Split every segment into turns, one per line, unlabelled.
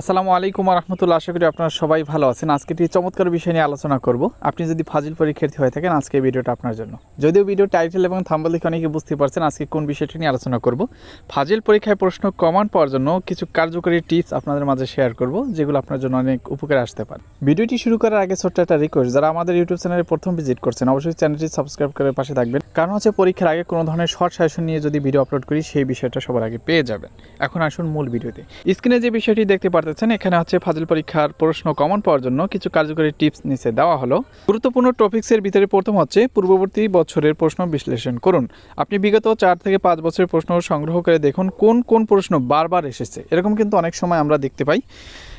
আসসালামু আলাইকুম রহমতুল্লাহ আশা করি আপনারা সবাই ভালো আছেন। আজকে একটি চমৎকার বিষয় নিয়ে আলোচনা করব। আপনি যদি ফাজিল পরীক্ষার্থী হয়ে থাকেন, আজকে ভিডিওটা আপনার জন্য। যদিও ভিডিও টাইটেল এবং থাম্বল দেখে অনেকে বুঝতে পারছেন আজকে কোন বিষয়টি নিয়ে আলোচনা করব। ফাজিল পরীক্ষায় প্রশ্ন কমান পাওয়ার জন্য কিছু কার্যকরী টিপস আপনাদের মাঝে শেয়ার করব, যেগুলো আপনার জন্য অনেক উপকারে আসতে পারে। ভিডিওটি শুরু করার আগে ছোট্ট একটা রিকোয়েস্ট যারা আমাদের ইউটিউব চ্যানেলে প্রথম ভিজিট করছেন, অবশ্যই চ্যানেলটি সাবস্ক্রাইব করে পাশে থাকবেন। কারণ হচ্ছে, পরীক্ষার আগে কোনো ধরনের শর্ট সাজেশন নিয়ে যদি ভিডিও আপলোড করি, সেই বিষয়টা সবার আগে পেয়ে যাবেন। এখন আসুন মূল ভিডিওতে স্ক্রিনে যে বিষয়টি দেখতে পারতেছেন। এখানে হচ্ছে ফাজিল পরীক্ষার প্রশ্ন কমন পাওয়ার জন্য কিছু কার্যকরী টিপস নিচে দেওয়া হলো। গুরুত্বপূর্ণ টপিক্সের ভিতরে প্রথম হচ্ছে পূর্ববর্তী বছরের প্রশ্ন বিশ্লেষণ করুন। আপনি বিগত চার থেকে পাঁচ বছরের প্রশ্ন সংগ্রহ করে দেখুন কোন কোন প্রশ্ন বারবার এসেছে। এরকম কিন্তু অনেক সময় আমরা দেখতে পাই।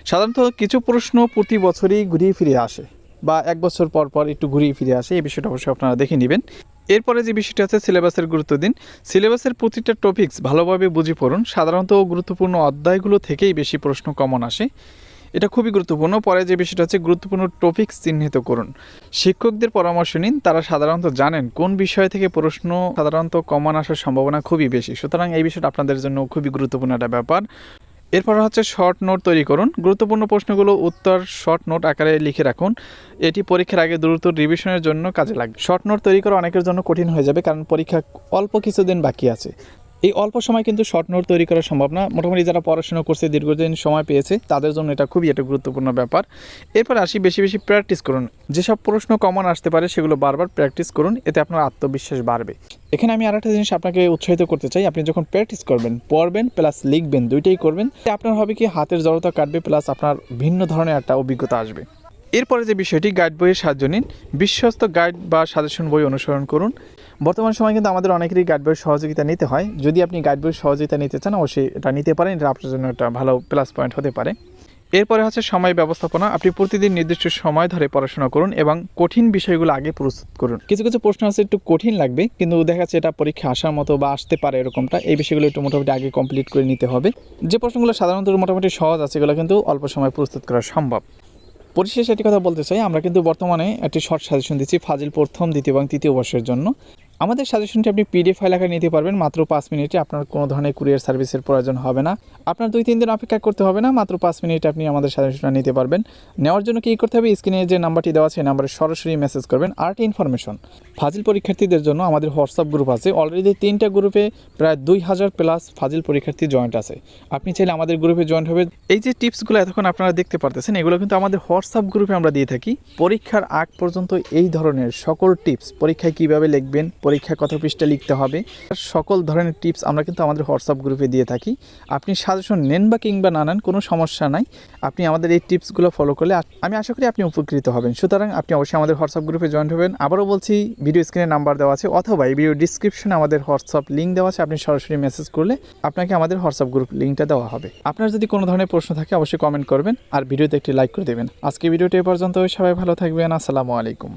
সাধারণত কিছু প্রশ্ন প্রতি বছরই ঘুরিয়ে ফিরে আসে বা এক বছর পর পর একটু ঘুরিয়ে ফিরে আসে। এই বিষয়টা অবশ্যই আপনারা দেখে নেবেন। এরপরে যে বিষয়টি আছে সিলেবাসের গুরুত্ব দিন। সিলেবাসের প্রতিটা টপিকস ভালোভাবে বুঝে পড়ুন। সাধারণত গুরুত্বপূর্ণ অধ্যায়গুলো থেকেই বেশি প্রশ্ন কমন আসে। এটা খুবই গুরুত্বপূর্ণ। পরে যে বিষয়টা হচ্ছে গুরুত্বপূর্ণ টপিকস চিহ্নিত করুন। শিক্ষকদের পরামর্শ নিন। তারা সাধারণত জানেন কোন বিষয় থেকে প্রশ্ন সাধারণত কমন আসার সম্ভাবনা খুবই বেশি। সুতরাং এই বিষয়টা আপনাদের জন্য খুবই গুরুত্বপূর্ণ একটা ব্যাপার। এরপর হচ্ছে শর্ট নোট তৈরি করুন। গুরুত্বপূর্ণ প্রশ্নগুলো উত্তর শর্ট নোট আকারে লিখে রাখুন। এটি পরীক্ষার আগে দ্রুত রিভিশনের জন্য কাজে লাগবে। শর্ট নোট তৈরি করা অনেকের জন্য কঠিন হয়ে যাবে কারণ পরীক্ষা অল্প কিছুদিন বাকি আছে। এই অল্প সময় কিন্তু শর্ট নোট তৈরি করা সম্ভব না। মোটামুটি যারা পড়াশোনা করছে, দীর্ঘদিন সময় পেয়েছে, তাদের জন্য এটা খুবই একটা গুরুত্বপূর্ণ ব্যাপার। এরপর আসি বেশি বেশি প্র্যাকটিস করুন। যেসব প্রশ্ন কমন আসতে পারে, সেগুলো বারবার প্র্যাকটিস করুন, এতে আপনার আত্মবিশ্বাস বাড়বে। এখানে আমি আরেকটা জিনিস আপনাকে উৎসাহিত করতে চাই। আপনি যখন প্র্যাকটিস করবেন, পড়বেন প্লাস লিখবেন, দুইটাই করবেন আপনার হবে কি, হাতের জড়তা কাটবে প্লাস আপনার ভিন্ন ধরনের একটা অভিজ্ঞতা আসবে। এরপরে যে বিষয়টি গাইড বইয়ের সাহায্য নিন। বিশ্বস্ত গাইড বা সাজেশন বই অনুসরণ করুন। বর্তমান সময় কিন্তু আমাদের অনেকেরই গাইড বইয়ের সহযোগিতা নিতে হয়। যদি আপনি গাইড বইয়ের সহযোগিতা নিতে চান, অবশ্যই এটা নিতে পারেন। এটা আপনার জন্য একটা ভালো প্লাস পয়েন্ট হতে পারে। এরপরে হচ্ছে সময় ব্যবস্থাপনা। আপনি প্রতিদিন নির্দিষ্ট সময় ধরে পড়াশোনা করুন এবং কঠিন বিষয়গুলো আগে প্রস্তুত করুন। কিছু কিছু প্রশ্ন আছে, একটু কঠিন লাগবে, কিন্তু দেখা যাচ্ছে এটা পরীক্ষা আসার মতো বা আসতে পারে এরকমটা। এই বিষয়গুলো একটু মোটামুটি আগে কমপ্লিট করে নিতে হবে। যে প্রশ্নগুলো সাধারণত মোটামুটি সহজ আছে, এগুলো কিন্তু অল্প সময় প্রস্তুত করা সম্ভব। পরিশেষে একটি কথা বলতে চাই, আমরা কিন্তু বর্তমানে একটি শর্ট সাজেশন দিচ্ছি, ফাজিল প্রথম, দ্বিতীয় এবং তৃতীয় বর্ষের জন্য। আমাদের সাজেশনটি আপনি পিডিএফ ফাইল আকারে নিতে পারবেন। মাত্র পাঁচ মিনিটে আপনার কোনো ধরনের কুরিয়ার সার্ভিসের প্রয়োজন হবে না। আপনার দুই, তিন দিন অপেক্ষা করতে হবে না। মাত্র পাঁচ মিনিটে আপনি আমাদের সাজেশনটা নিতে পারবেন। নেওয়ার জন্য কী করতে হবে? স্ক্রিনে যে নাম্বারটি দেওয়া আছে নাম্বারে সরাসরি মেসেজ করবেন। আর্ট ইনফরমেশন, ফাজিল পরীক্ষার্থীদের জন্য আমাদের হোয়াটসঅ্যাপ গ্রুপ আছে। অলরেডি তিনটা গ্রুপে প্রায় দুই হাজার প্লাস ফাজিল পরীক্ষার্থী জয়েন্ট আছে। আপনি চাইলে আমাদের গ্রুপে জয়েন্ট হবে এই যে টিপসগুলো এতক্ষণ আপনারা দেখতে পারতেছেন, এগুলো কিন্তু আমাদের হোয়াটসঅ্যাপ গ্রুপে আমরা দিয়ে থাকি। পরীক্ষার আগ পর্যন্ত এই ধরনের সকল টিপস পরীক্ষায় কীভাবে লিখবেন পরীক্ষায় কত পৃষ্ঠা লিখতে হবে। সকল ধরনের টিপস আমরা কিন্তু আমাদের হোয়াটসঅ্যাপ গ্রুপে দিয়ে থাকি। আপনি সাজেশন নেন বা কিংবা না নেন, কোনো সমস্যা নাই। আপনি আমাদের এই টিপসগুলো ফলো করলে আমি আশা করি আপনি উপকৃত হবেন। সুতরাং আপনি অবশ্যই আমাদের হোয়াটসঅ্যাপ গ্রুপে জয়েন হবেন। আবারও বলছি ভিডিও স্ক্রিনে নাম্বার দেওয়া আছে, অথবা এই ভিডিও ডিসক্রিপশনে আমাদের হোয়াটসঅ্যাপ লিঙ্ক দেওয়া আছে। আপনি সরাসরি মেসেজ করলে আপনাকে আমাদের হোয়াটসঅ্যাপ গ্রুপ লিঙ্কটা দেওয়া হবে। আপনার যদি কোনো ধরনের প্রশ্ন থাকে, অবশ্যই কমেন্ট করবেন। আর ভিডিওতে একটি লাইক করে দেবেন। আজকে ভিডিওটি এ পর্যন্ত সবাই ভালো থাকবেন। আসসালামু আলাইকুম।